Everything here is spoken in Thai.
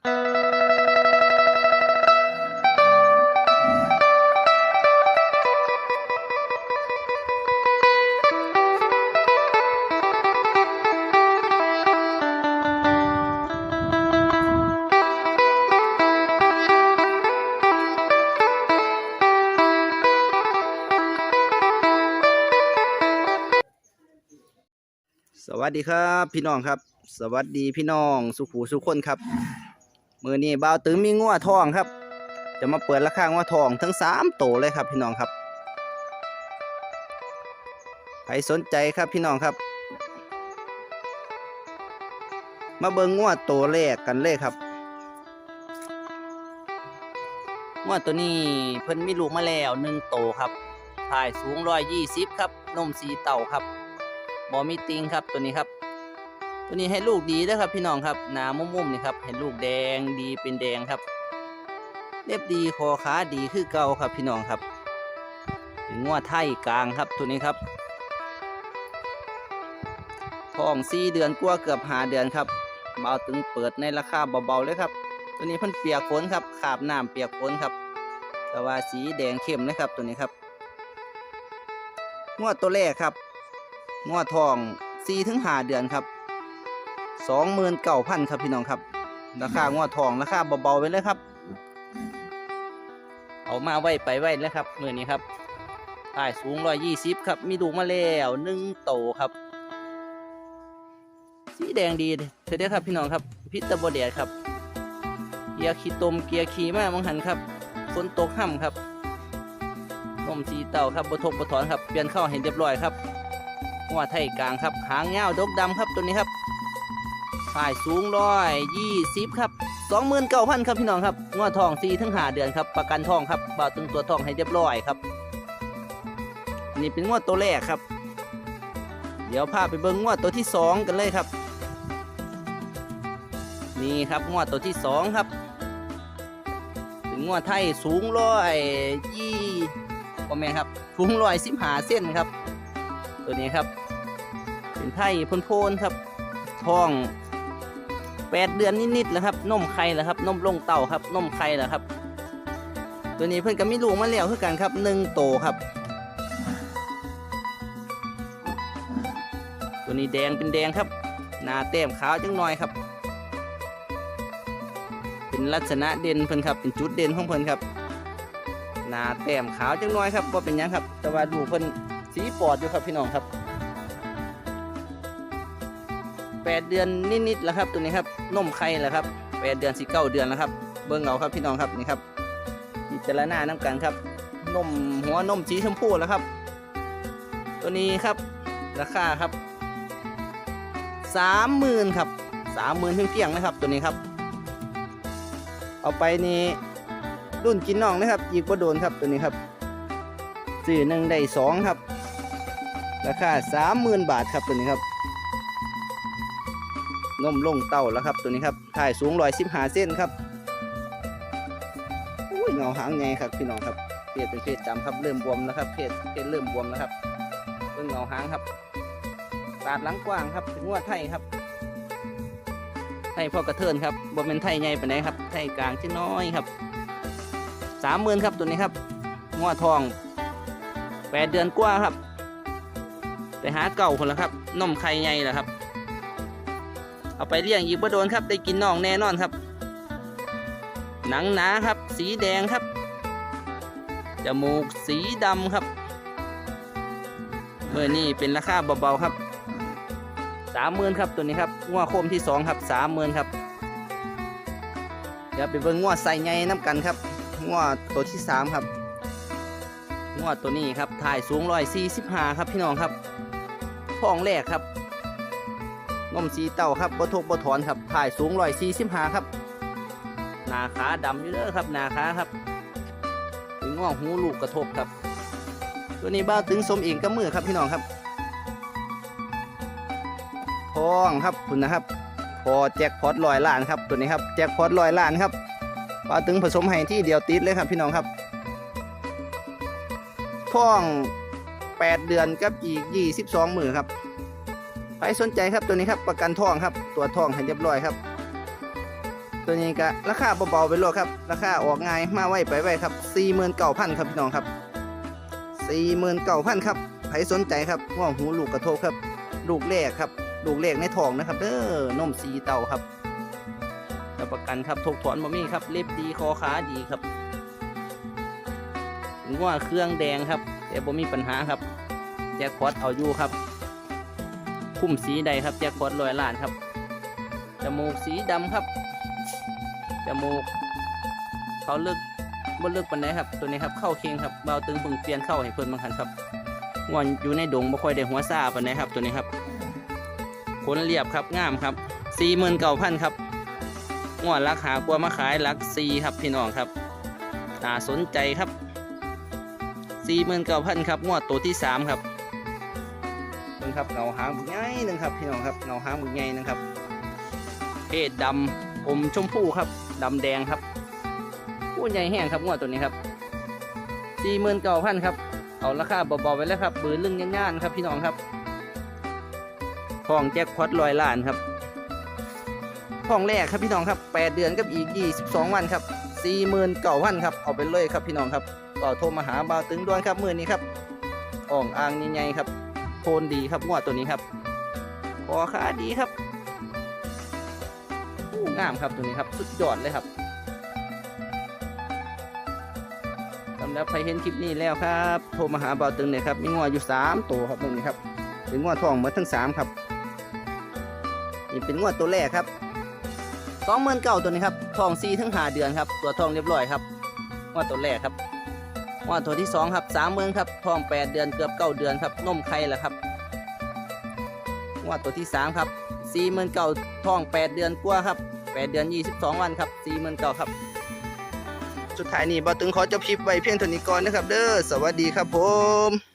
สวัสดีครับพี่น้องครับ สวัสดีพี่น้องสุขูสุขคนครับ มือนี้บ่าวตึงมีงัวทองครับ จะมาเปิดราคางัวทองทั้งสามโตวเลยครับพี่น้องครับใครสนใจครับพี่น้องครับ มาเบิ่งงัวโตวแรกกันเลยครับงัวตัวนี้เพิ่นมีลูกมาแล้วหนึ่งโตวครับถ่ายสูงร้อยยี่สิบครับนมสีเต่าครับบอมีติงครับตัวนี้ครับ ตัวนี้ให้ลูกดีนะครับ พี่น้องครับหนามุ่มๆนี่ครับให้ลูกแดงดีเป็นแดงครับเล็บดีคอขาดีคือเก่าครับพี่น้องครับเป็นงัวไทยกลางครับตัวนี้ครับท้องสี่เดือนกว่าเกือบหาเดือนครับเบาตึงเปิดในราคาเบาๆเลยครับ ตัวนี้พิ่นเปียกฝนครับขาบน้ำเปียกฝนครับแต่ว่าสีแดงเข้มนะครับตัวนี้ครับงวดตัวแรกครับงวดทอง4ถึง5เดือนครับ 29,000ครับพี่น้องครับ ราคางวดทองราคาเบาๆไปเลยครับ เอามาไว้ไปไว้เลยครับมือนี้ครับถ่ายสูง120ครับ มีดูมาแล้วหนึ่งโตครับ สีแดงดีเท่าครับพี่น้องครับ พิษตะบเดียดครับเกียร์ขี้ตมเกียร์ขี้มามังหันครับฝนตกห่ำครับนมสีเต่าครับบทกบถอนครับเปลี่ยนเข้าให้เรียบร้อยครับหัวไทยกลางครับ หางเงาวดกดำครับตัวนี้ครับ ฝ่ายสูงร้อยยี่สิบครับสองหมื่นเก้าพันครับพี่น้องครับงวดทองสี่ถึงห้าเดือนครับประกันทองครับบ่าวตึงตัวทองให้เรียบร้อยครับนนี้เป็นงวดตัวแรกครับ เดี๋ยวพาไปเบิ้งงวดตัวที่สองกันเลยครับ นี่ครับงวดตัวที่สองครับเป็นงวดไทยสูงร้อยยี่พ่อแม่นครับสูงร้อยสิบห้าเส้นครับ ตัวนี้ครับ เป็นไทยพ่นโพนครับท้อง แปดเดือนนิดๆแล้วครับนมไข่แล้วครับนมลงเต่าครับนมไข่แล้วครับ ตัวนี้เพิ่อนก็มีลูกมาแล้วคือกันครับหนึ่งโตครับ ตัวนี้แดงเป็นแดงครับ หน้าแต้มขาวจังหน่อยครับ เป็นลักษณะเด่นเพิ่อนครับเป็นจุดเด่นของเพิ่อนครับหน้าแต้มขาวจังหน่อยครับว่าเป็นยังครับ แต่ว่าลูเพิ่อนสีปอดอยู่ครับพี่น้องครับ แปดเดือนนิดๆแล้วครับตัวนี้ครับนมไข่แล้วครับแปดเดือนสิเก้าเดือนแล้วครับ เบิ่งเอาครับพี่น้องครับนี่ครับพิจารณาน้ำกันครับนมหัวนมสีชมพูแล้วครับ ตัวนี้ครับราคาครับสามหมื่นครับสามหมื่นเพียงๆนะครับ ตัวนี้ครับ เอาไปนี่รุ่นกินน้องนะครับ อีกบ่โดนครับตัวนี้ครับซื้อหนึ่งได้สองครับ ราคาสามหมื่นบาทครับตัวนี้ครับ นมลงเต้าแล้วครับตัวนี้ครับถ่ายสูงร้อยสิบห้าเส้นครับอุ้ยเงาหางไงครับพี่น้องครับเพศเป็นเพศจำครับเริ่มบวมแล้วครับเพศเพศเริ่มบวมแล้วครับเพิ่งเงาหางครับตาดหลังกว้างครับเป็นงวดไทยครับไทยพ่อกระเทินครับบ่เป็นไทยใหญ่ปานไหนครับไทยกลางชิ้นน้อยครับสามหมื่นครับตัวนี้ครับงวดทองแปดเดือนกว่าครับไปหาเก่าคนละครับนมไข่ใหญ่แล้วครับ เอาไปเลี้ยงอีกบ่โดนครับ ได้กินน่องแน่นอนครับ หนังหนาครับ สีแดงครับ จมูกสีดำครับ เมื่อนี้เป็นราคาเบาๆครับสามหมื่นครับตัวนี้ครับงัวโคมที่สองครับสามหมื่นครับ เดี๋ยวไปเบิ่งงัวใส่ไงน้ำกันครับงัวตัวที่สามครับงวดตัวนี้ครับถ่ายสูงร้อยสี่สิบห้าครับพี่น้องครับท้องแรกครับ มสีเต่าครับบทกบถอนครับถ่ายสูงร้อยสี่สิบห้าครับ หนาขาดำอยู่เด้อครับหนาขาครับถึงง่วงหูลูกกระทบครับ ตัวนี้บ้าวตึงสมเองกับมือครับพี่น้องครับท้องครับคุณนะครับ พอแจ็คพอตลอยล้านครับตัวนี้ครับแจ็คพอตลอยล้านครับบ้าตึงผสมให้ที่เดียวติดเลยครับพี่น้องครับท้อง 8 เดือนกับอีก 22 มือครับ ใครสนใจครับตัวนี้ครับประกันท้องครับ ตัวท้องให้เรียบร้อยครับ ตัวนี้ก็ราคาเบาๆไปโลดครับ ราคาออกง่ายมาไวไปไวครับ49,000ครับพี่น้องครับ49,000ครับใครสนใจครับง่วงหูลูกกระทบครับ ลูกแรกครับ ลูกแรกในท้องนะครับเด้อนมสีเต่าครับรับประกันครับทกถอนบ่มีครับเล็บดีคอขาดีครับถึงว่าเครื่องแดงครับ แต่บ่มีปัญหาครับแจ็คพอตเอาอยู่ครับ คุ้มสีใดครับแจ็คพอตลอยล้านครับ จมูกสีดำครับ จมูก เขาเลือกบ่เลือกปันไดครับ ตัวนี้ครับเข้าเคียงครับเบาตึงเพิ่งเปลี่ยนเข้าให้เพิ่นบางคันครับงอนอยู่ในดงบ่ค่อยได้หัวซาปันไดครับ ตัวนี้ครับขนเรียบครับงามครับสี่หมื่นเก้าพันครับงวดราคากลัวมาขายหลักสี่ครับพี่น้องครับน่าสนใจครับสี่หมื่นเก้าพันครับงวดตัวที่สามครับ เบิ่งครับเงาหางบุกใหญ่นึงครับพี่น้องครับเงาหางบุกใหญ่นึงครับเพศดำอมชมพูครับดำแดงครับผู้ใหญ่แห้งครับงวดตัวนี้ครับสี่หมื่นเก้าพันครับเอาราคาเบาๆไว้แล้วครับบือลึงย่านๆครับพี่น้องครับทองแจ็คพอตลอยล้านครับทองแรกครับพี่น้องครับแปดเดือนกับอีกยี่สิบสองวันครับสี่หมื่นเก้าพันครับเอาไปเลยครับพี่น้องครับก็โทรมาหาบ่าวตึงด่วนครับมือนี้ครับอ่องอ่างใหญ่ๆครับ นดีครับงวดตัวนี้ครับคอขาดีครับงามครับตัวนี้ครับสุดยอดเลยครับสำหรับใครเห็นคลิปนี้แล้วครับ โทรมาหาเบาตึงเลยครับมีงวดอยู่สามตัวครับตรงนี้ครับเป็นงวดทองหมดทั้งสามครับนี่เป็นงวดตัวแรกครับสองหมื่นเก้าตัวนี้ครับทองซีทั้งหาเดือนครับ ตัวทองเรียบร้อยครับงวดตัวแรกครับ ว่าตัวที่สองครับสามหมื่นครับท้องแปดเดือนเกือบเก้าเดือนครับนมไข่แหละครับว่าตัวที่สามครับสี่หมื่นเก้าท้องแปดเดือนกว่าครับแปดเดือนยี่สิบสองวันครับสี่หมื่นเก้าครับสุดท้ายนี้บอตึงขอจบคลิปไว้เพียงเท่านี้ก่อนนะครับ เด้อสวัสดีครับผม